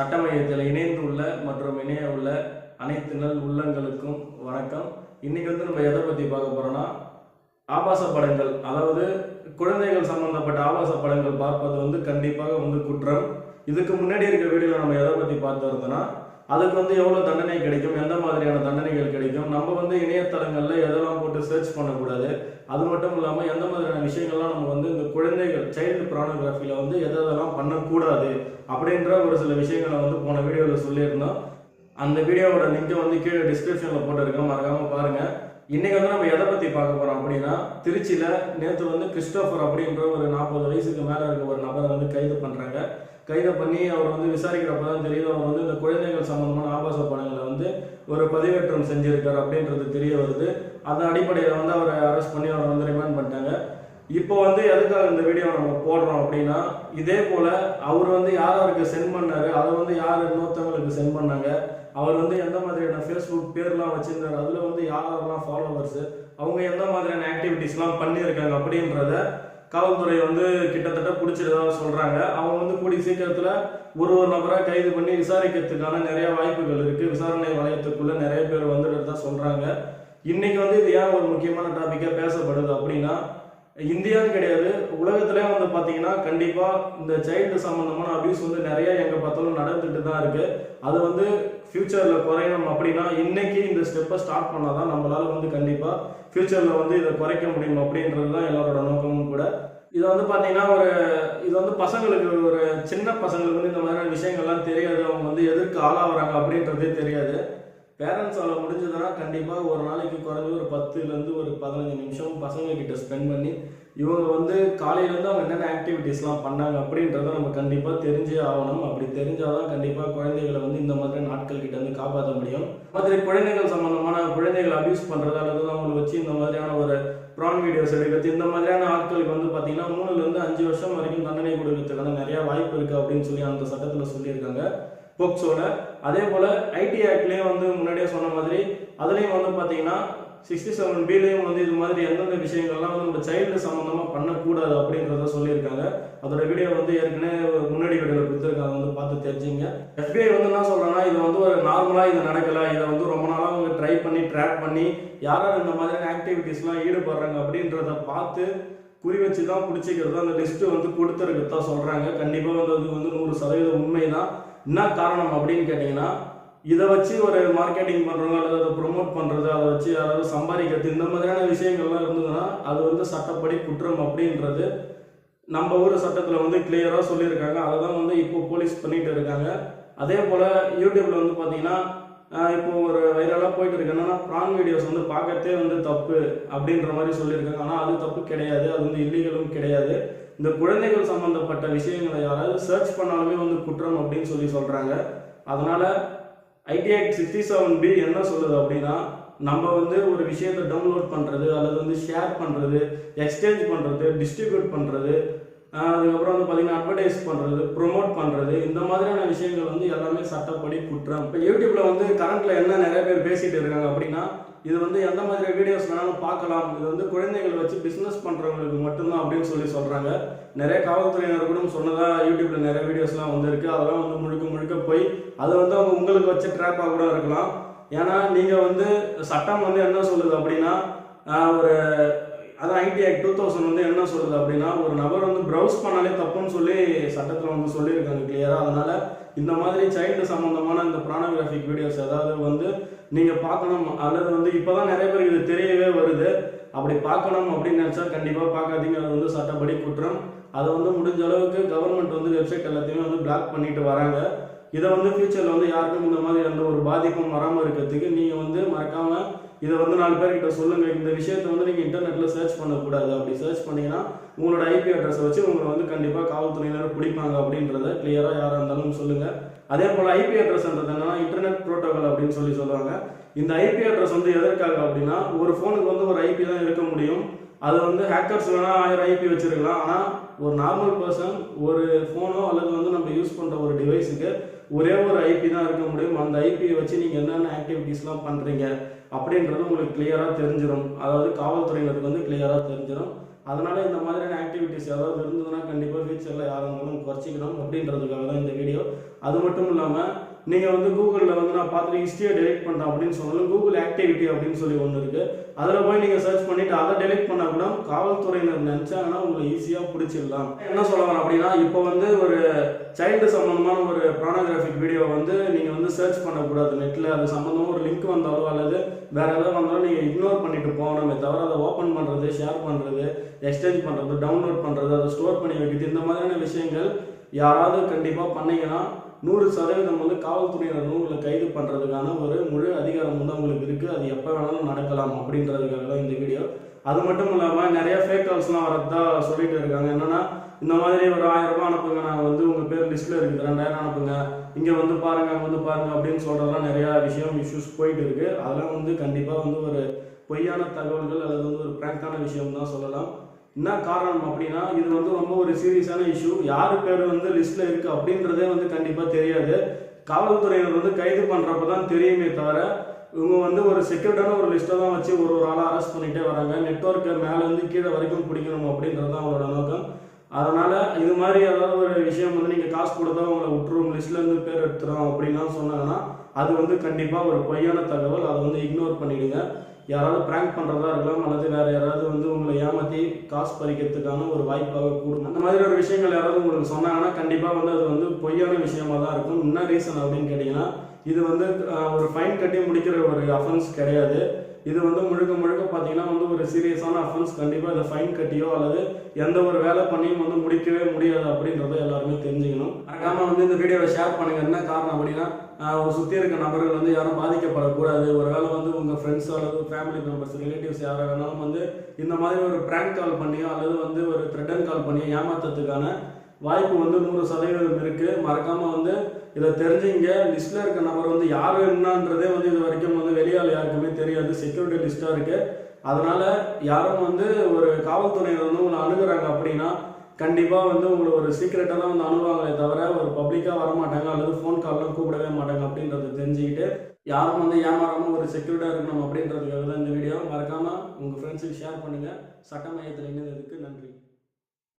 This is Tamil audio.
சட்ட மையத்தில் இணைந்துள்ள மற்றும் இணைய உள்ள அனைத்து நல் உள்ளங்களுக்கும் வணக்கம். இன்னைக்கு வந்து நம்ம எதை பற்றி பார்க்க போகிறோன்னா ஆபாச படங்கள். அதாவது குழந்தைகள் சம்பந்தப்பட்ட ஆபாச படங்கள் பார்ப்பது வந்து கண்டிப்பாக வந்து குற்றம். இதுக்கு முன்னாடி இருக்க வீடியோவில் நம்ம எதை பற்றி பார்த்து இருந்தோம்னா அதுக்கு வந்து எவ்வளோ தண்டனை கிடைக்கும்? எந்த மாதிரியான தண்டனைகள் கிடைக்கும்? நம்ம வந்து இணையதளங்களில் எதெல்லாம் போட்டு சர்ச் பண்ணக்கூடாது? அது மட்டும் இல்லாமல் எந்த மாதிரியான விஷயங்கள்லாம் நம்ம வந்து இந்த குழந்தைகள் சைல்டு ப்ரானோகிராஃபியில் வந்து எதை எதெல்லாம் பண்ணக்கூடாது? அப்படின்ற ஒரு சில விஷயங்களை வந்து போன வீடியோவில் சொல்லியிருந்தோம். அந்த வீடியோவோட லிங்கை வந்து கீழே டிஸ்கிரிப்ஷனில் போட்டிருக்கேன். மறக்காமல் பாருங்கள் இன்றைக்கி வந்து நம்ம எதை பற்றி பார்க்க போகிறோம் அப்படின்னா திருச்சியில் நேற்று வந்து கிறிஸ்டோஃபர் அப்படின்ற ஒரு நாற்பது வயசுக்கு மேலே இருக்க ஒரு நபரை வந்து கைது பண்ணுறாங்க கைது பண்ணி அவர் வந்து விசாரிக்கிறப்ப தான் தெரியுது அவர் வந்து இந்த குழந்தைகள் சம்பந்தமான ஆபாச படங்களை வந்து ஒரு பதிவேற்றம் செஞ்சிருக்கார் அப்படின்றது தெரிய வருது. அதன் அடிப்படையில் வந்து அவரை அரெஸ்ட் பண்ணி அவரை வந்து ரிமாண்ட் பண்ணிட்டாங்க. இப்போ வந்து எதுக்காக இந்த வீடியோ நம்ம போடுறோம் அப்படின்னா இதே போல் அவர் வந்து யார் அவருக்கு சென்ட் பண்ணார் அதை வந்து யார் இன்னொருத்தவங்களுக்கு சென்ட் பண்ணாங்க அவர் வந்து எந்த மாதிரியான ஃபேஸ்புக் பேர்லாம் வச்சுருந்தார் அதில் வந்து யார் யாரெல்லாம் ஃபாலோவர்ஸு அவங்க எந்த மாதிரியான ஆக்டிவிட்டீஸ்லாம் பண்ணியிருக்காங்க அப்படின்றத காவல்துறை வந்து கிட்டத்தட்ட பிடிச்சிட்டதாக சொல்கிறாங்க அவங்க வந்து கூடிய சீக்கிரத்தில் ஒரு ஒரு நபராக கைது பண்ணி விசாரிக்கிறதுக்கான நிறைய வாய்ப்புகள் இருக்குது விசாரணை வளையத்துக்குள்ளே நிறைய பேர் வந்துட்டு தான் சொல்கிறாங்க இன்றைக்கி வந்து இது ஏன் ஒரு முக்கியமான டாப்பிக்காக பேசப்படுது அப்படின்னா இந்தியான்னு கிடையாது. உலகத்திலே வந்து பார்த்தீங்கன்னா கண்டிப்பாக இந்த சைல்டு சம்மந்தமான அபியூஸ் வந்து நிறைய எங்கே பார்த்தாலும் நடந்துட்டு தான் இருக்குது அது வந்து ஃப்யூச்சரில் குறையணும் அப்படின்னா இன்னைக்கு இந்த ஸ்டெப்பை ஸ்டார்ட் பண்ணால் தான் நம்மளால் வந்து கண்டிப்பாக ஃப்யூச்சரில் வந்து இதை குறைக்க முடியும் அப்படின்றது தான் எல்லாரோட நோக்கமும் கூட. இது வந்து பார்த்தீங்கன்னா ஒரு இது வந்து பசங்களுக்கு ஒரு சின்ன பசங்களுக்கு வந்து இந்த மாதிரியான விஷயங்கள்லாம் தெரியாது. அவங்க வந்து எதற்கு ஆளாகிறாங்க அப்படின்றதே தெரியாது. பேரண்ட்ஸால் முடிஞ்சதுன்னா கண்டிப்பாக ஒரு நாளைக்கு குறைஞ்ச ஒரு பத்துலேருந்து ஒரு பதினஞ்சு நிமிஷம் பசங்க கிட்ட ஸ்பெண்ட் பண்ணி இவங்க வந்து காலையிலேருந்து அவங்க என்னென்ன ஆக்டிவிட்டீஸ்லாம் பண்ணாங்க அப்படின்றத நம்ம கண்டிப்பாக தெரிஞ்சே ஆகணும். அப்படி தெரிஞ்சால் தான் கண்டிப்பாக குழந்தைகளை வந்து இந்த மாதிரி நாட்கள் கிட்ட வந்து காப்பாற்ற முடியும். மாதிரி குழந்தைகள் சம்மந்தமான குழந்தைகள் அபியூஸ் பண்ணுறது அல்லது அவங்களை வச்சு இந்த மாதிரியான ஒரு ப்ரான் வீடியோஸ் எடுக்கிறது இந்த மாதிரியான ஆட்களுக்கு வந்து பார்த்தீங்கன்னா மூணுலேருந்து அஞ்சு வருஷம் வரைக்கும் தண்டனை கொடுக்கறதுக்கான நிறையா வாய்ப்பு இருக்குது அப்படின்னு சொல்லி அந்த சட்டத்தில் சொல்லியிருக்காங்க. போக்சோல அதே போல் ஐடி ஆக்ட்லேயும் வந்து முன்னாடியே சொன்ன மாதிரி அதுலேயும் வந்து பார்த்தீங்கன்னா சிக்ஸ்டி செவன் பிலையும் வந்து இது மாதிரி எந்தெந்த விஷயங்கள்லாம் வந்து நம்ம சைல்டு சம்மந்தமாக பண்ணக்கூடாது அப்படின்றத சொல்லியிருக்காங்க. அதோட வீடியோ வந்து ஏற்கனவே முன்னாடி வீடியோவில் கொடுத்துருக்காங்க. வந்து பார்த்து தெரிஞ்சுங்க. எஃபிஐ வந்து என்ன சொல்கிறேன்னா இது வந்து ஒரு நார்மலாக இது நடக்கலை. இதை வந்து ரொம்ப நாளாக அவங்க ட்ரை பண்ணி ட்ராக் பண்ணி யாரார் இந்த மாதிரியான ஆக்டிவிட்டீஸ்லாம் ஈடுபடுறாங்க அப்படின்றத பார்த்து குறி வச்சு தான் பிடிச்சிக்கிறது. அந்த லிஸ்ட்டு வந்து கொடுத்துருக்கு தான் சொல்கிறாங்க கண்டிப்பாக வந்து அது வந்து நூறு சதவீதம் உண்மை தான் என்ன காரணம் அப்படின்னு கேட்டிங்கன்னா இதை வச்சு ஒரு மார்க்கெட்டிங் பண்ணுறவங்க அல்லது அதை ப்ரொமோட் பண்ணுறது அதை வச்சு யாராவது சம்பாதிக்கிறது இந்த மாதிரியான விஷயங்கள்லாம் இருந்ததுன்னா அது வந்து சட்டப்படி குற்றம் அப்படின்றது நம்ம ஊர் சட்டத்தில் வந்து கிளியராக சொல்லியிருக்காங்க. அதை தான் வந்து இப்போ போலீஸ் பண்ணிகிட்டு இருக்காங்க. அதே போல் யூடியூப்பில் வந்து பார்த்தீங்கன்னா இப்போ ஒரு வைரலாக போயிட்டு இருக்கு. என்னன்னா ப்ரான் வீடியோஸ் வந்து பார்க்கறதே வந்து தப்பு அப்படின்ற மாதிரி சொல்லியிருக்காங்க. ஆனால் அது தப்பு கிடையாது. அது வந்து இல்லீகலும் கிடையாது. இந்த குழந்தைகள் சம்பந்தப்பட்ட விஷயங்களை யாராவது சர்ச் பண்ணாலுமே வந்து குற்றம் அப்படின்னு சொல்லி சொல்கிறாங்க அதனால் IT act sixty seven B என்ன சொல்லுது அப்படின்னா நம்ம வந்து ஒரு விஷயத்தை டவுன்லோட் பண்ணுறது அல்லது வந்து ஷேர் பண்ணுறது எக்ஸ்சேஞ்ச் பண்ணுறது டிஸ்ட்ரிபியூட் பண்ணுறது அதுக்கப்புறம் வந்து பார்த்தீங்கன்னா அட்வர்டைஸ் பண்ணுறது ப்ரொமோட் பண்ணுறது இந்த மாதிரியான விஷயங்கள் வந்து எல்லாமே சட்டப்படி குற்றம். இப்போ யூடியூப்பில் வந்து கரண்ட்டில் என்ன நிறைய பேர் பேசிகிட்டு இருக்காங்க அப்படின்னா இது வந்து எந்த மாதிரி வீடியோஸ் வேணாலும் பார்க்கலாம். இது வந்து குழந்தைகள் வச்சு பிஸ்னஸ் பண்ணுறவங்களுக்கு மட்டும்தான் அப்படின்னு சொல்லி சொல்கிறாங்க நிறைய காவல்துறையினர் கூட சொன்னதாக யூடியூப்பில் நிறைய வீடியோஸ்லாம் வந்திருக்கு. அதெல்லாம் வந்து முழுக்க முழுக்க போய் அது வந்து அவங்க உங்களுக்கு வச்ச ட்ராப்பாக கூட இருக்கலாம். ஏன்னா நீங்கள் வந்து சட்டம் வந்து என்ன சொல்லுது அப்படின்னா ஒரு அதான் ஐடி ஆக்ட் டூ தௌசண்ட் வந்து என்ன சொல்றது அப்படின்னா ஒரு நபர் வந்து ப்ரௌஸ் பண்ணாலே தப்புன்னு சொல்லி சட்டத்தில் வந்து சொல்லியிருக்காங்க கிளியராக அதனால இந்த மாதிரி சைல்டு சம்மந்தமான இந்த ப்ரானோகிராஃபிக் வீடியோஸ் ஏதாவது வந்து நீங்கள் பார்க்கணும் அல்லது வந்து இப்போ தான் நிறைய பேருக்கு இது தெரியவே வருது. அப்படி பார்க்கணும் அப்படின்னு நினச்சா கண்டிப்பாக பார்க்காதீங்க. அது வந்து சட்டப்படி குற்றம். அதை வந்து முடிஞ்ச அளவுக்கு கவர்மெண்ட் வந்து வெப்சைட் எல்லாத்தையுமே வந்து பிளாக் பண்ணிட்டு வராங்க. இதை வந்து ஃபியூச்சரில் வந்து யாருக்கும் இந்த மாதிரி எந்த ஒரு பாதிப்பும் வராமல் இருக்கிறதுக்கு நீங்கள் வந்து மறக்காமல் இதை வந்து நாலு பேர்கிட்ட சொல்லுங்கள் இந்த விஷயத்த வந்து நீங்கள் இன்டர்நெட்டில் சர்ச் பண்ணக்கூடாது. அப்படி சர்ச் பண்ணீங்கன்னா உங்களோட ஐபி அட்ரஸை வச்சு உங்களை வந்து கண்டிப்பாக காவல்துறையினர் பிடிப்பாங்க அப்படின்றத கிளியராக யாராக இருந்தாலும் சொல்லுங்கள் அதே போல் ஐபி அட்ரஸ்ன்றது என்னன்னா இன்டர்நெட் ப்ரோட்டோகால் அப்படின்னு சொல்லி சொல்லுவாங்க இந்த ஐபி அட்ரஸ் வந்து எதற்காக அப்படின்னா ஒரு ஃபோனுக்கு வந்து ஒரு ஐபி தான் இருக்க முடியும். அது வந்து ஹேக்கர்ஸ் வேணால் ஆயிரம் ஐபி வச்சிருக்கலாம். ஆனால் ஒரு நார்மல் பர்சன் ஒரு ஃபோனோ அல்லது வந்து நம்ம யூஸ் பண்ணுற ஒரு டிவைஸுக்கு ஒரே ஒரு ஐபி தான் இருக்க முடியும். அந்த ஐபியை வச்சு நீங்கள் என்னென்ன ஆக்டிவிட்டீஸ்லாம் பண்ணுறீங்க அப்படின்றது உங்களுக்கு கிளியராக தெரிஞ்சிடும் அதாவது காவல்துறையினருக்கு வந்து கிளியராக தெரிஞ்சிடும் அதனால் இந்த மாதிரியான ஆக்டிவிட்டிஸ் ஏதாவது இருந்ததுன்னா கண்டிப்பாக ஃபியூச்சரில் யாரும் குறைச்சிக்கணும் அப்படின்றதுக்காக தான் இந்த வீடியோ அது மட்டும் இல்லாமல் நீங்கள் வந்து கூகுளில் வந்து நான் பார்த்துட்டு ஹிஸ்ட்ரியை டெலிட் பண்ணுறேன் அப்படின்னு சொன்னாலும் கூகுள் ஆக்டிவிட்டி அப்படின்னு சொல்லி ஒன்று இருக்குது அதில் போய் நீங்கள் சர்ச் பண்ணிவிட்டு அதை டெலிட் பண்ணால் கூட காவல்துறையினர் நினச்சாங்கன்னா உங்களை ஈஸியாக பிடிச்சிடலாம். என்ன சொல்ல வரேன் அப்படின்னா இப்போ வந்து ஒரு சைல்டு சம்மந்தமான ஒரு ப்ரானோகிராஃபிக் வீடியோ வந்து நீங்கள் வந்து சர்ச் பண்ணக்கூடாது. நெட்டில் அது சம்மந்தமாக ஒரு லிங்க் வந்தாலோ அல்லது வேறு ஏதாவது வந்தாலும் நீங்கள் இக்னோர் பண்ணிட்டு போகணுமே தவிர அதை ஓப்பன் பண்ணுறது ஷேர் பண்ணுறது எக்ஸ்சேஞ்ச் பண்ணுறது டவுன்லோட் பண்ணுறது அதை ஸ்டோர் பண்ணி வைக்கிறது இந்த மாதிரியான விஷயங்கள் யாராவது கண்டிப்பாக பண்ணீங்கன்னா நூறு சதவீதம் வந்து காவல்துறையினர் உங்களை கைது பண்ணுறதுக்கான ஒரு முழு அதிகாரம் வந்து அவங்களுக்கு இருக்குது அது எப்போ வேணாலும் நடக்கலாம் அப்படின்றதுக்காக தான் இந்த வீடியோ. அது மட்டும் இல்லாமல் நிறைய ஃபேக் கால்ஸ்லாம் வரதா சொல்லிட்டு இருக்காங்க. என்னன்னா இந்த மாதிரி ஒரு ஆயிரம் ரூபாய் அனுப்புங்க. நான் வந்து உங்கள் பேர் லிஸ்ட்டில் இருக்குது. ரெண்டாயிரம் அனுப்புங்க. இங்கே வந்து பாருங்க அங்கே வந்து பாருங்க அப்படின்னு சொல்கிறதெல்லாம் நிறையா விஷயம் இஷ்யூஸ் போயிட்டு இருக்குது அதெல்லாம் வந்து கண்டிப்பாக வந்து ஒரு பொய்யான தகவல்கள் அல்லது வந்து ஒரு பிராங்கான விஷயம் தான் சொல்லலாம். என்ன காரணம் அப்படின்னா இது வந்து ரொம்ப ஒரு சீரியஸான இஷ்யூ யார் பேர் வந்து லிஸ்ட்ல இருக்கு அப்படின்றதே வந்து கண்டிப்பா தெரியாது. காவல்துறையினர் வந்து கைது பண்றப்ப தான் தெரியுமே தவிர இவங்க வந்து ஒரு செக்யூர்டான ஒரு லிஸ்ட்டை தான் வச்சு ஒரு ஒரு ஆளாக அரெஸ்ட் பண்ணிகிட்டே வராங்க. நெட்ஒர்க்கை மேலேருந்து கீழே வரைக்கும் பிடிக்கணும் அப்படின்றது தான் அவங்களோட நோக்கம். அதனால் இது மாதிரி ஏதாவது ஒரு விஷயம் வந்து நீங்கள் காசு கொடுத்தா உங்களை விட்டுரும் லிஸ்ட்லேருந்து பேர் எடுத்துரும் அப்படின்லாம் சொன்னாங்கன்னா அது வந்து கண்டிப்பாக ஒரு பொய்யான தகவல். அதை வந்து இக்னோர் பண்ணிவிடுங்க யாராவது ப்ராங்க் பண்ணுறதா இருக்கலாம் அல்லது வேறு யாராவது வந்து உங்களை ஏமாற்றி காசு பறிக்கிறதுக்கான ஒரு வாய்ப்பாக கூடும். அந்த மாதிரி ஒரு விஷயங்கள் யாராவது உங்களுக்கு சொன்னாங்கன்னா கண்டிப்பாக வந்து அது வந்து பொய்யான விஷயமா தான் இருக்கும். என்ன ரீசன் அப்படின்னு கேட்டிங்கன்னா இது வந்து ஒரு ஃபைன் கட்டி முடிக்கிற ஒரு அஃபென்ஸ் கிடையாது. இது வந்து முழுக்க முழுக்க பார்த்தீங்கன்னா வந்து ஒரு சீரியஸான அஃபென்ஸ் கண்டிப்பாக இதை ஃபைன் கட்டியோ அல்லது எந்த ஒரு வேலை பண்ணியும் வந்து முடிக்கவே முடியாது அப்படின்றத எல்லாருமே தெரிஞ்சுக்கணும். மறக்காமல் வந்து இந்த வீடியோவை ஷேர் பண்ணுங்க. என்ன காரணம் அப்படின்னா ஒரு சுற்றி இருக்க நபர்கள் வந்து யாரும் பாதிக்கப்படக்கூடாது. ஒரு வேளை வந்து உங்கள் ஃப்ரெண்ட்ஸோ அல்லது ஃபேமிலி மெம்பர்ஸ் ரிலேட்டிவ்ஸ் யாரை வேணாலும் வந்து இந்த மாதிரி ஒரு ப்ராங்க் கால் பண்ணியோ அல்லது வந்து ஒரு த்ரெட்டன் கால் பண்ணியோ ஏமாத்துறதுக்கான வாய்ப்பு வந்து நூறு சதவீதம் இருக்குது மறக்காமல் வந்து இதை தெரிஞ்சுங்க. லிஸ்ட்டில் இருக்க நபர் வந்து யார் என்னன்றதே வந்து இது வரைக்கும் வந்து வெளியால் யாருக்குமே தெரியாது. செக்யூரிட்டி லிஸ்ட்டாக இருக்குது அதனால் யாரும் வந்து ஒரு காவல்துறையினர் வந்து உங்களை அணுகிறாங்க அப்படின்னா கண்டிப்பாக வந்து உங்களை ஒரு சீக்கிரட்டாக தான் வந்து அணுவாங்களே தவிர ஒரு பப்ளிக்காக வர மாட்டாங்க அல்லது ஃபோன் கால்லாம் கூப்பிடவே மாட்டாங்க அப்படின்றத தெரிஞ்சுக்கிட்டு யாரும் வந்து ஏமாறாமல் ஒரு செக்யூரிட்டாக இருக்கணும் அப்படின்றதுக்காக தான் இந்த வீடியோ மறக்காமல் உங்கள் ஃப்ரெண்ட்ஸுக்கு ஷேர் பண்ணுங்கள் சட்ட மையத்தில் இணைந்ததுக்கு நன்றி.